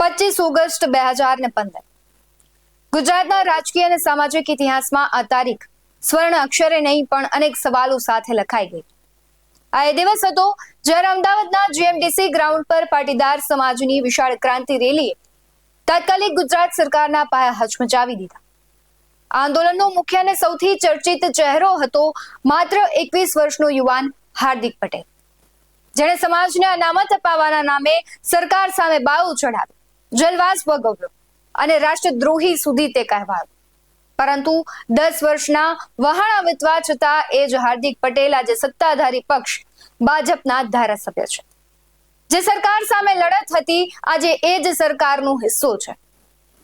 પચીસ ઓગસ્ટ બે હજાર ને પંદર. ગુજરાતના રાજકીય અને સામાજિક ઇતિહાસમાં આ તારીખ સ્વર્ણ અક્ષરે નહીં, પણ અનેક સવાલો સાથે લખાઈ ગઈ. આ એ દિવસ હતો જ્યારે અમદાવાદના જીએમડીસી ગ્રાઉન્ડ પર પાટીદાર સમાજની વિશાળ ક્રાંતિ રેલીએ તાત્કાલિક ગુજરાત સરકારના પાયા હચમચાવી દીધા. આંદોલનનો મુખ્ય અને સૌથી ચર્ચિત ચહેરો હતો માત્ર એકવીસ વર્ષનો યુવાન હાર્દિક પટેલ. જેણે સમાજને અનામત અપાવવાના નામે સરકાર સામે બાઉ ચઢાવી. જલવાસ ભોગવ્યો અને રાષ્ટ્રદ્રોહી સુધી તે કહેવાયો. પરંતુ દસ વર્ષના વહાણા વીતવા છતાં એ જ હાર્દિક પટેલ આજે સત્તાધારી પક્ષ ભાજપના ધારાસભ્ય છે. જે સરકાર સામે લડત હતી, આજે એ જ સરકારનો હિસ્સો છે.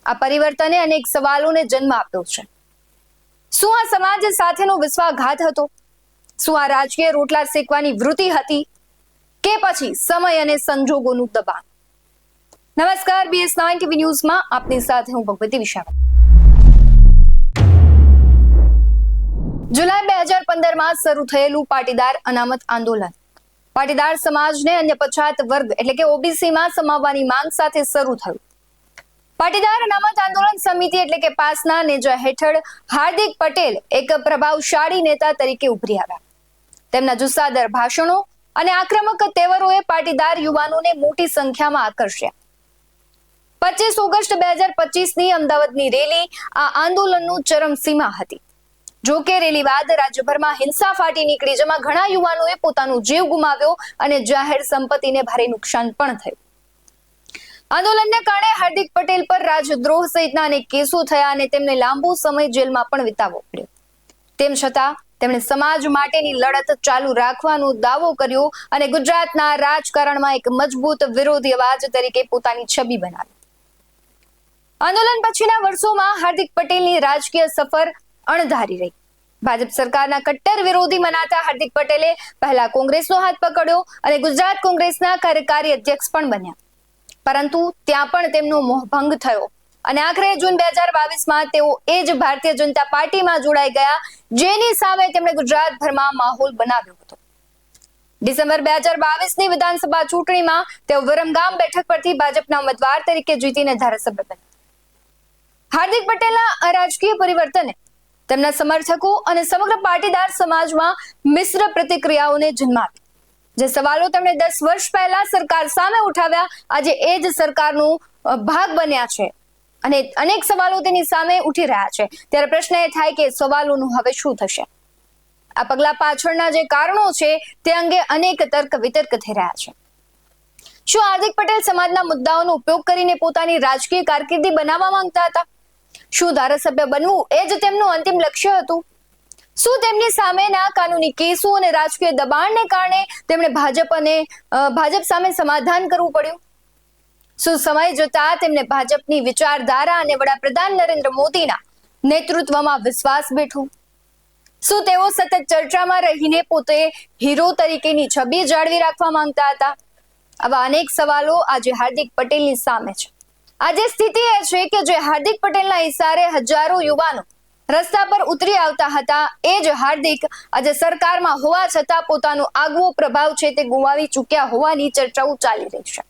આ પરિવર્તને અનેક સવાલોને જન્મ આપ્યો છે. શું આ સમાજ સાથેનો વિશ્વાસઘાત હતો? શું આ રાજકીય રોટલા શેકવાની વૃત્તિ હતી? કે પછી સમય અને સંજોગોનું દબાણ? નમસ્કાર બીએસ નાઇન ટીવી ન્યૂઝમાં આપની સાથે હું ભગવતી વિશાખ. જુલાઈ બે હજાર પંદરમાં શરૂ થયેલું પાટીદાર અનામત આંદોલન. પાટીદાર સમાજને અન્ય પછાત વર્ગ એટલે કે ઓબીસીમાં સમાવવાની માંગ સાથે શરૂ થયું. પાટીદાર અનામત આંદોલન સમિતિ એટલે કે પાસના નેજા હેઠળ હાર્દિક પટેલ એક પ્રભાવશાળી નેતા તરીકે ઉભરી આવ્યા. તેમના જુસ્સાદર ભાષણો અને આક્રમક તેવરોએ પાટીદાર યુવાનોને મોટી સંખ્યામાં આકર્ષ્યા. પચીસ ઓગસ્ટ બે હજાર પચીસની અમદાવાદની રેલી આ આંદોલનનું ચરમસીમા હતી. જો કે રેલી બાદ રાજ્યભરમાં હિંસા ફાટી નીકળી, જેમાં ઘણા યુવાનોએ પોતાનો જીવ ગુમાવ્યો અને જાહેર સંપત્તિને ભારે નુકસાન પણ થયું. આંદોલનને કારણે હાર્દિક પટેલ પર રાજદ્રોહ સહિતના અનેક કેસો થયા અને તેમને લાંબો સમય જેલમાં પણ વિતાવવો પડ્યો. તેમ છતાં, તેમણે સમાજ માટેની લડત ચાલુ રાખવાનો દાવો કર્યો અને ગુજરાતના રાજકારણમાં એક મજબૂત વિરોધી અવાજ તરીકે પોતાની છબી બનાવી. આંદોલન પછીના વર્ષોમાં હાર્દિક પટેલની રાજકીય સફર અણધારી રહી. ભાજપ સરકારના કટ્ટર વિરોધી મનાતા હાર્દિક પટેલે પહેલા કોંગ્રેસનો હાથ પકડ્યો અને ગુજરાત કોંગ્રેસના કાર્યકારી અધ્યક્ષ પણ બન્યા. પરંતુ ત્યાં પણ તેમનો મોહભંગ થયો અને આખરે જૂન બે હજાર બાવીસમાં તેઓ એ જ ભારતીય જનતા પાર્ટીમાં જોડાઈ ગયા, જેની સામે તેમણે ગુજરાતભરમાં માહોલ બનાવ્યો હતો. ડિસેમ્બર બે હજાર બાવીસની વિધાનસભા ચૂંટણીમાં તેઓ વિરમગામ બેઠક પરથી ભાજપના ઉમેદવાર તરીકે જીતીને ધારાસભ્ય બન્યા. હાર્દિક પટેલના આ રાજકીય પરિવર્તને તેમના સમર્થકો અને સમગ્ર પાટીદાર સમાજમાં મિશ્ર પ્રતિક્રિયાઓને જન્મ આપી જે સવાલો તેમણે દસ વર્ષ પહેલા સરકાર સામે ઉઠાવ્યા, આજે એ જ સરકારનું ભાગ બન્યા છે. અને અનેક સવાલો તેની સામે ઉઠી રહ્યા છે. ત્યારે પ્રશ્ન એ થાય કે સવાલોનું હવે શું થશે? આ પગલા પાછળના જે કારણો છે, તે અંગે અનેક તર્ક વિતર્ક થઈ રહ્યા છે. શું હાર્દિક પટેલ સમાજના મુદ્દાઓનો ઉપયોગ કરીને પોતાની રાજકીય કારકિર્દી બનાવવા માંગતા હતા? શું ધારાસભ્ય બનવું એ જ તેમનું અંતિમ લક્ષ્ય હતું. શું તેમની સામેના કાનૂની કેસો અને રાજકીય દબાણને કારણે તેમણે ભાજપ અને ભાજપ સામે સમાધાન કરવું પડ્યું? શું સમય જતા તેમને ભાજપની વિચારધારા અને વડાપ્રધાન નરેન્દ્ર મોદીના નેતૃત્વમાં વિશ્વાસ બેઠો? શું તેઓ સતત ચર્ચામાં રહીને પોતે હીરો તરીકેની છબી જાળવી રાખવા માંગતા હતા? આવા અનેક સવાલો આજે હાર્દિક પટેલની સામે છે. આજે સ્થિતિ એ છે કે જે હાર્દિક પટેલના ઇશારે હજારો યુવાનો રસ્તા પર ઉતરી આવતા હતા, એ જ હાર્દિક આજે સરકારમાં હોવા છતાં પોતાનો આગવો પ્રભાવ છે તે ગુમાવી ચૂક્યા હોવાની ચર્ચાઓ ચાલી રહી છે.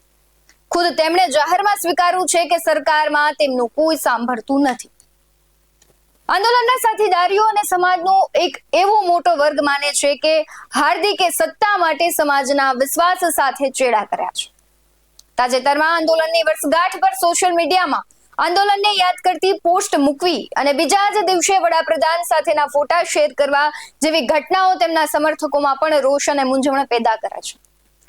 ખુદ તેમણે જાહેરમાં સ્વીકાર્યું છે કે સરકારમાં તેમનું કોઈ સાંભળતું નથી. આંદોલનના સાથીદારીઓ અને સમાજનો એક એવો મોટો વર્ગ માને છે કે હાર્દિકે સત્તા માટે સમાજના વિશ્વાસ સાથે ચેડા કર્યા છે. તાજેતરમાં આંદોલનની વર્ષગાંઠ પર સોશિયલ મીડિયામાં આંદોલનને યાદ કરતી પોસ્ટ મૂકવી અને બીજા જ દિવસે વડાપ્રધાન સાથેના ફોટા શેર કરવા જેવી ઘટનાઓ તેમના સમર્થકોમાં પણ રોષ અને મૂંઝવણ પેદા કરે છે.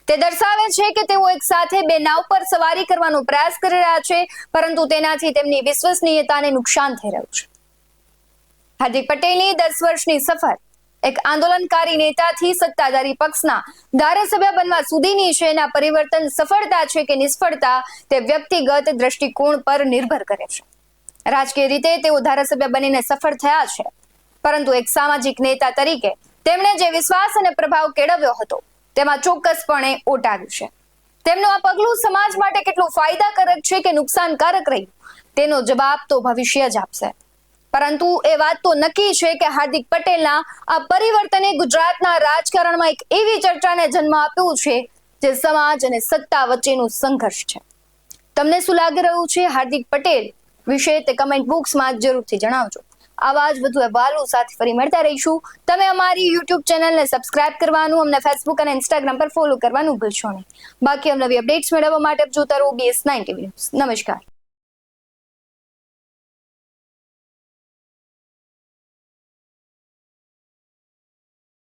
તે દર્શાવે છે કે તેઓ એક સાથે બે નાવ પર સવારી કરવાનો પ્રયાસ કરી રહ્યા છે, પરંતુ તેનાથી તેમની વિશ્વસનીયતાને નુકસાન થઈ રહ્યું છે. હાર્દિક પટેલની દસ વર્ષની સફર એક આંદોલનકારી નેતાથી સત્તાધારી પક્ષના ધારાસભ્ય બનવા સુધીની છે એના પરિવર્તન સફળતા છે કે નિષ્ફળતા તે વ્યક્તિગત દ્રષ્ટિકોણ પર નિર્ભર કરે છે. રાજકીય રીતે તેઓ ધારાસભ્ય બનીને સફળ થયા છે, પરંતુ એક સામાજિક નેતા તરીકે તેમણે જે વિશ્વાસ અને પ્રભાવ કેળવ્યો હતો, તેમાં ચોક્કસપણે ઓટ છે. તેમનું આ પગલું સમાજ માટે કેટલું ફાયદાકારક છે કે નુકસાનકારક રહ્યું, તેનો જવાબ તો ભવિષ્ય જ આપશે. પરંતુ એ વાત તો નક્કી છે કે હાર્દિક પટેલના આ પરિવર્તને ગુજરાતના રાજકારણમાં એક એવી ચર્ચાને જન્મ આપ્યું છે જે સમાજ અને સત્તા વચ્ચેનો સંઘર્ષ છે. તમને શું લાગી રહ્યું છે હાર્દિક પટેલ વિશે તે કમેન્ટ બોક્સમાં જરૂરથી જણાવજો. આવા જ વધુ અહેવાલો સાથે ફરી મળતા રહીશું. તમે અમારી યુટ્યુબ ચેનલને સબસ્ક્રાઇબ કરવાનું, અમને ફેસબુક અને ઇન્સ્ટાગ્રામ પર ફોલો કરવાનું ભૂલશો નહીં. બાકી અમને અપડેટ્સ મેળવવા માટે જોતા રહો બીએસ નાઇન ટીવી નમસ્કાર.